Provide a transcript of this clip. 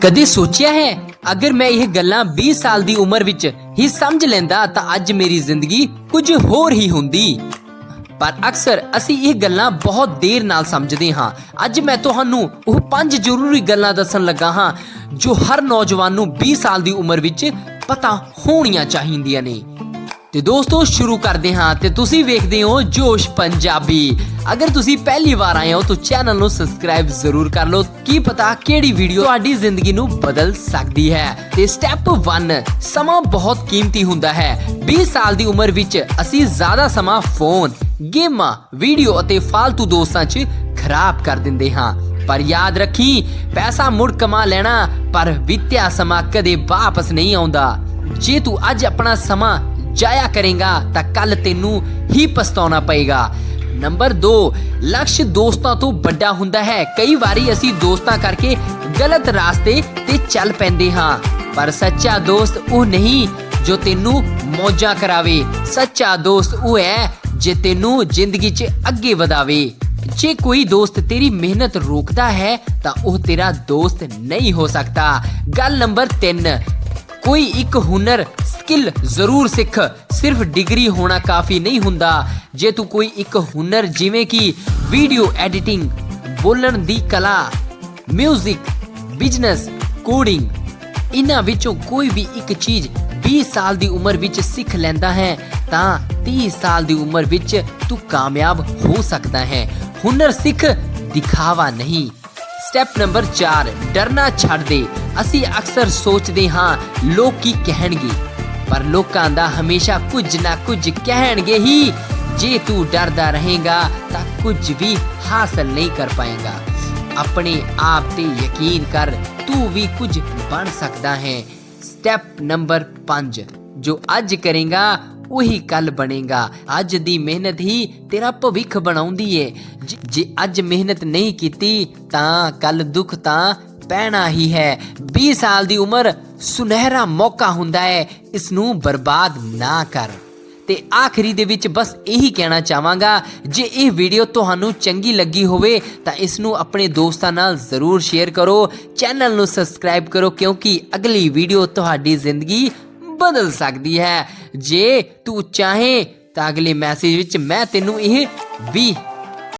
ਕਦੇ ਸੋਚਿਆ ਹੈ, ਅਗਰ ਮੈਂ ਇਹ ਗੱਲਾਂ 20 ਸਾਲ ਦੀ ਉਮਰ ਵਿੱਚ ਹੀ ਸਮਝ ਲੈਂਦਾ ਤਾਂ ਅੱਜ ਮੇਰੀ ਜ਼ਿੰਦਗੀ ਕੁਝ ਹੋਰ ਹੀ ਹੁੰਦੀ। ਪਰ ਅਕਸਰ ਅਸੀਂ ਇਹ ਗੱਲਾਂ ਬਹੁਤ ਦੇਰ ਨਾਲ ਸਮਝਦੇ ਹਾਂ। ਅੱਜ ਮੈਂ ਤੁਹਾਨੂੰ ਉਹ ਪੰਜ ਜ਼ਰੂਰੀ ਗੱਲਾਂ ਦੱਸਣ ਲੱਗਾ ਹਾਂ ਜੋ ਹਰ ਨੌਜਵਾਨ ਨੂੰ 20 ਸਾਲ ਦੀ ਉਮਰ ਵਿੱਚ ਪਤਾ ਹੋਣੀਆਂ ਚਾਹੀਦੀਆਂ ਨੇ। ਤੇ ਦੋਸਤੋ, ਸ਼ੁਰੂ ਕਰਦੇ ਹਾਂ ਤੇ ਤੁਸੀਂ ਵੇਖਦੇ ਹੋ ਜੋਸ਼ ਪੰਜਾਬੀ। ਅਗਰ ਤੁਸੀਂ ਪਹਿਲੀ ਵਾਰ ਆਏ ਹੋ, ਤਾਂ ਚੈਨਲ ਨੂੰ ਸਬਸਕ੍ਰਾਈਬ ਜ਼ਰੂਰ ਕਰ ਲਓ। ਕੀ ਪਤਾ ਕਿਹੜੀ ਵੀਡੀਓ ਤੁਹਾਡੀ ਜ਼ਿੰਦਗੀ ਨੂੰ ਬਦਲ ਸਕਦੀ ਹੈ। ਤੇ ਸਟੈਪ 1 ਸਮਾਂ ਬਹੁਤ ਕੀਮਤੀ ਹੁੰਦਾ ਹੈ। 20 ਸਾਲ ਦੀ ਉਮਰ ਵਿੱਚ ਅਸੀਂ ਜ਼ਿਆਦਾ ਸਮਾਂ ਫੋਨ ਗੇਮਾਂ ਵੀਡੀਓ ਅਤੇ ਫालतू ਦੋਸਤਾਂ 'ਚ ਖਰਾਬ ਕਰ ਦਿੰਦੇ ਹਾਂ। ਪਰ ਯਾਦ ਰੱਖੀ, ਪੈਸਾ ਮੁੜ ਕਮਾ ਲੈਣਾ, ਪਰ ਵਿਤਿਆ ਸਮਾਂ ਕਦੇ ਵਾਪਸ ਨਹੀਂ ਆਉਂਦਾ। ਜੇ ਤੂੰ ਅੱਜ ਆਪਣਾ ਸਮਾਂ ਜਾਇਆ ਕਰੇਗਾ ਤਾਂ ਕੱਲ ਤੈਨੂੰ ਹੀ ਪਛਤਾਉਣਾ ਪਏਗਾ। ਨੰਬਰ 2 ਲਕਸ਼ ਦੋਸਤਾਂ ਤੋਂ ਵੱਡਾ ਹੁੰਦਾ ਹੈ। ਕਈ ਵਾਰੀ ਅਸੀਂ ਦੋਸਤਾਂ ਕਰਕੇ ਗਲਤ ਰਾਸਤੇ ਤੇ ਚੱਲ ਪੈਂਦੇ ਹਾਂ। ਪਰ ਸੱਚਾ ਦੋਸਤ ਉਹ ਨਹੀਂ ਜੋ ਤੈਨੂੰ ਮੌਜਾਂ ਕਰਾਵੇ। ਸੱਚਾ ਦੋਸਤ ਉਹ ਹੈ ਜੇ ਤੈਨੂੰ ਜ਼ਿੰਦਗੀ 'ਚ ਅੱਗੇ ਵਧਾਵੇ। ਜੇ ਕੋਈ ਦੋਸਤ ਤੇਰੀ ਮਿਹਨਤ ਰੋਕਦਾ ਹੈ ਤਾਂ ਉਹ ਤੇਰਾ ਦੋਸਤ ਨਹੀਂ ਹੋ ਸਕਦਾ। ਗੱਲ ਨੰਬਰ 3 ਕੋਈ ਇੱਕ ਹੁਨਰ ਸਕਿੱਲ ਜ਼ਰੂਰ ਸਿੱਖ। ਸਿਰਫ ਡਿਗਰੀ ਹੋਣਾ ਕਾਫੀ ਨਹੀਂ ਹੁੰਦਾ। ਜੇ ਤੂੰ ਕੋਈ ਇੱਕ ਹੁਨਰ, ਜਿਵੇਂ ਕਿ ਵੀਡੀਓ ਐਡੀਟਿੰਗ ਬੋਲਣ ਦੀ ਕਲਾ ਮਿਊਜ਼ਿਕ ਬਿਜ਼ਨਸ ਕੋਡਿੰਗ ਇਹਨਾਂ ਵਿੱਚੋਂ ਕੋਈ ਵੀ ਇੱਕ ਚੀਜ਼ 20 ਸਾਲ ਦੀ ਉਮਰ ਵਿੱਚ ਸਿੱਖ ਲੈਂਦਾ ਹੈ, ਤਾਂ 30 ਸਾਲ ਦੀ ਉਮਰ ਵਿੱਚ ਤੂੰ ਕਾਮਯਾਬ ਹੋ ਸਕਦਾ ਹੈ। ਹੁਨਰ ਸਿੱਖ ਦਿਖਾਵਾ ਨਹੀਂ। ਸਟੈਪ ਨੰਬਰ 4 ਡਰਨਾ ਛੱਡ ਦੇ। ਅਸੀਂ ਅਕਸਰ ਸੋਚਦੇ ਹਾਂ, ਲੋਕ ਕੀ ਕਹਿਣਗੇ? ਪਰ ਲੋਕਾਂ ਦਾ ਹਮੇਸ਼ਾ ਕੁਝ ਨਾ ਕੁਝ ਕਹਿਣਗੇ ਹੀ। ਜੇ ਤੂੰ ਡਰਦਾ ਰਹੇਗਾ, ਤਾਂ ਕੁਝ ਵੀ ਹਾਸਲ ਨਹੀਂ ਕਰ ਪਾਏਗਾ। ਆਪਣੇ ਆਪ ਤੇ ਯਕੀਨ ਕਰ, ਤੂੰ ਵੀ ਕੁਝ ਬਣ ਸਕਦਾ ਹੈ। ਸਟੈਪ ਨੰਬਰ 5 ਜੋ ਅੱਜ ਕਰੇਗਾ, ਉਹੀ ਕੱਲ ਬਣੇਗਾ। ਅੱਜ ਦੀ ਮਿਹਨਤ ਹੀ ਤੇਰਾ ਭਵਿੱਖ ਬਣਾਉਂਦੀ ਏ। ਜੇ- ਜੇ ਅੱਜ ਮਿਹਨਤ ਨਹੀਂ ਕੀਤੀ, ਤਾਂ ਕੱਲ ਦੁੱਖ ਤਾਂ ਪੈਣਾ ਹੀ ਹੈ। 20 ਸਾਲ ਦੀ ਉਮਰ ਸੁਨਹਿਰਾ ਮੌਕਾ ਹੁੰਦਾ ਹੈ ਇਸ ਨੂੰ ਬਰਬਾਦ ਨਾ ਕਰ। ਤੇ ਆਖਰੀ ਦੇ ਵਿੱਚ ਬਸ ਇਹੀ ਕਹਿਣਾ ਚਾਹਾਂਗਾ, ਜੇ ਇਹ ਵੀਡੀਓ ਤੁਹਾਨੂੰ ਚੰਗੀ ਲੱਗੀ ਹੋਵੇ, ਤਾਂ ਇਸ ਨੂੰ ਆਪਣੇ ਦੋਸਤਾਂ ਨਾਲ ਜ਼ਰੂਰ ਸ਼ੇਅਰ ਕਰੋ, ਚੈਨਲ ਨੂੰ ਸਬਸਕ੍ਰਾਈਬ ਕਰੋ, ਕਿਉਂਕਿ ਅਗਲੀ ਵੀਡੀਓ ਤੁਹਾਡੀ ਜ਼ਿੰਦਗੀ ਬਦਲ ਸਕਦੀ ਹੈ। ਜੇ ਤੂੰ ਚਾਹੇ ਤਾਂ ਅਗਲੇ ਮੈਸੇਜ ਵਿੱਚ ਮੈਂ ਤੈਨੂੰ ਇਹ ਵੀ